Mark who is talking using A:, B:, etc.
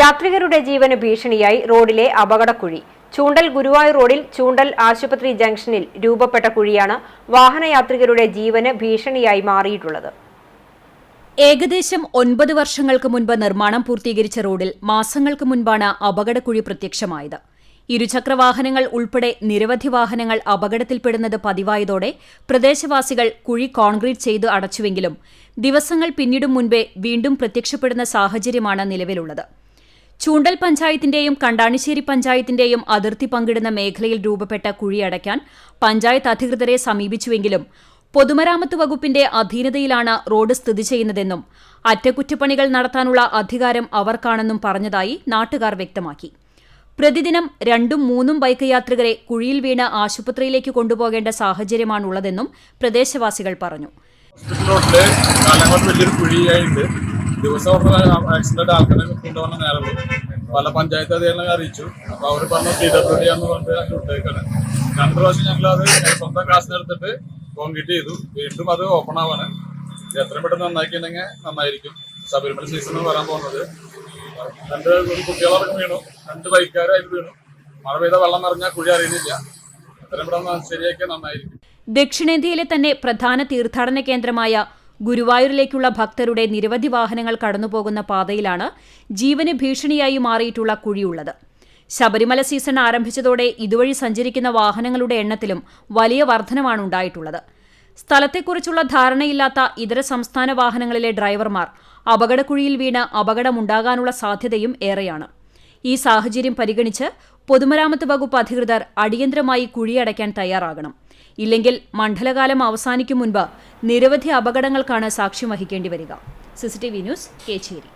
A: യാത്രികരുടെ ജീവന് ഭീഷണിയായി റോഡിലെ അപകടക്കുഴി. ചൂണ്ടൽ ഗുരുവായൂർ റോഡിൽ ചൂണ്ടൽ ആശുപത്രി ജംഗ്ഷനിൽ രൂപപ്പെട്ട കുഴിയാണ് വാഹനയാത്രികരുടെ ജീവന് ഭീഷണിയായി മാറിയിട്ടുള്ളത്.
B: ഏകദേശം ഒൻപത് വർഷങ്ങൾക്ക് മുൻപ് നിർമ്മാണം പൂർത്തീകരിച്ച റോഡിൽ മാസങ്ങൾക്ക് മുൻപാണ് അപകടക്കുഴി പ്രത്യക്ഷമായത്. ഇരുചക്രവാഹനങ്ങൾ ഉൾപ്പെടെ നിരവധി വാഹനങ്ങൾ അപകടത്തിൽപ്പെടുന്നത് പതിവായതോടെ പ്രദേശവാസികൾ കുഴി കോൺക്രീറ്റ് ചെയ്ത് അടച്ചുവെങ്കിലും ദിവസങ്ങൾ പിന്നിടും മുൻപേ വീണ്ടും പ്രത്യക്ഷപ്പെടുന്ന സാഹചര്യമാണ് നിലവിലുള്ളത്. ചൂണ്ടൽ പഞ്ചായത്തിന്റെയും കണ്ടാണിശ്ശേരി പഞ്ചായത്തിന്റെയും അതിർത്തി പങ്കിടുന്ന മേഖലയിൽ രൂപപ്പെട്ട കുഴിയടയ്ക്കാൻ പഞ്ചായത്ത് അധികൃതരെ സമീപിച്ചുവെങ്കിലും പൊതുമരാമത്ത് വകുപ്പിന്റെ അധീനതയിലാണ് റോഡ് സ്ഥിതി ചെയ്യുന്നതെന്നും അറ്റകുറ്റപ്പണികൾ നടത്താനുള്ള അധികാരം അവർക്കാണെന്നും പറഞ്ഞതായി നാട്ടുകാർ വ്യക്തമാക്കി. പ്രതിദിനം രണ്ടും മൂന്നും ബൈക്ക് യാത്രികരെ കുഴിയിൽ വീണ് ആശുപത്രിയിലേക്ക് കൊണ്ടുപോകേണ്ട സാഹചര്യമാണുള്ളതെന്നും പ്രദേശവാസികൾ പറഞ്ഞു.
C: ദിവസം ആക്സിഡന്റ് ആൾക്കാരെ കൊണ്ടുപോകുന്ന നേരമുള്ളൂ പല പഞ്ചായത്ത് അധികാരികളെ അറിയിച്ചു. അപ്പൊ അവർ പറഞ്ഞു പി ഡബ്ല്യു പറഞ്ഞിട്ട് അങ്ങനെ ഇട്ടേക്കാണ് രണ്ടു പ്രാവശ്യം ഞങ്ങൾ അത് സ്വന്തം ക്ലാസ് എടുത്തിട്ട് കോൺക്രീറ്റ് ചെയ്തു. വീണ്ടും അത് ഓപ്പൺ ആവാണ്. എത്രയും പെട്ടെന്ന് നന്നാക്കിയിട്ടുണ്ടെങ്കിൽ നന്നായിരിക്കും. ശബരിമല സീസൺ വരാൻ പോകുന്നത്. രണ്ട് ഒരു കുട്ടികളൊക്കെ വീണു. രണ്ട് ബൈക്കാരായിട്ട് വീണു. മഴ പെയ്ത വെള്ളം നിറഞ്ഞാൽ കുഴി അറിയുന്നില്ല. എത്രയും പെട്ടെന്ന് ശരിയാക്കിയാൽ നന്നായിരിക്കും.
B: ദക്ഷിണേന്ത്യയിലെ തന്നെ പ്രധാന തീർത്ഥാടന കേന്ദ്രമായ ഗുരുവായൂരിലേക്കുള്ള ഭക്തരുടെ നിരവധി വാഹനങ്ങൾ കടന്നുപോകുന്ന പാതയിലാണ് ജീവന് ഭീഷണിയായി മാറിയിട്ടുള്ള കുഴിയുള്ളത്. ശബരിമല സീസൺ ആരംഭിച്ചതോടെ ഇതുവഴി സഞ്ചരിക്കുന്ന വാഹനങ്ങളുടെ എണ്ണത്തിലും വലിയ വർധനമാണ് ഉണ്ടായിട്ടുള്ളത്. സ്ഥലത്തെക്കുറിച്ചുള്ള ധാരണയില്ലാത്ത ഇതര സംസ്ഥാന വാഹനങ്ങളിലെ ഡ്രൈവർമാർ അപകടക്കുഴിയിൽ വീണ് അപകടമുണ്ടാകാനുള്ള സാധ്യതയും ഏറെയാണ്. ഈ സാഹചര്യം പരിഗണിച്ച് പൊതുമരാമത്ത് വകുപ്പ് അധികൃതർ അടിയന്തരമായി കുഴിയടയ്ക്കാൻ തയ്യാറാകണം. ഇല്ലെങ്കിൽ മണ്ഡലകാലം അവസാനിക്കും മുൻപ് നിരവധി അപകടങ്ങൾക്കാണ് സാക്ഷ്യം വഹിക്കേണ്ടി വരിക. CCTV news Kecheri.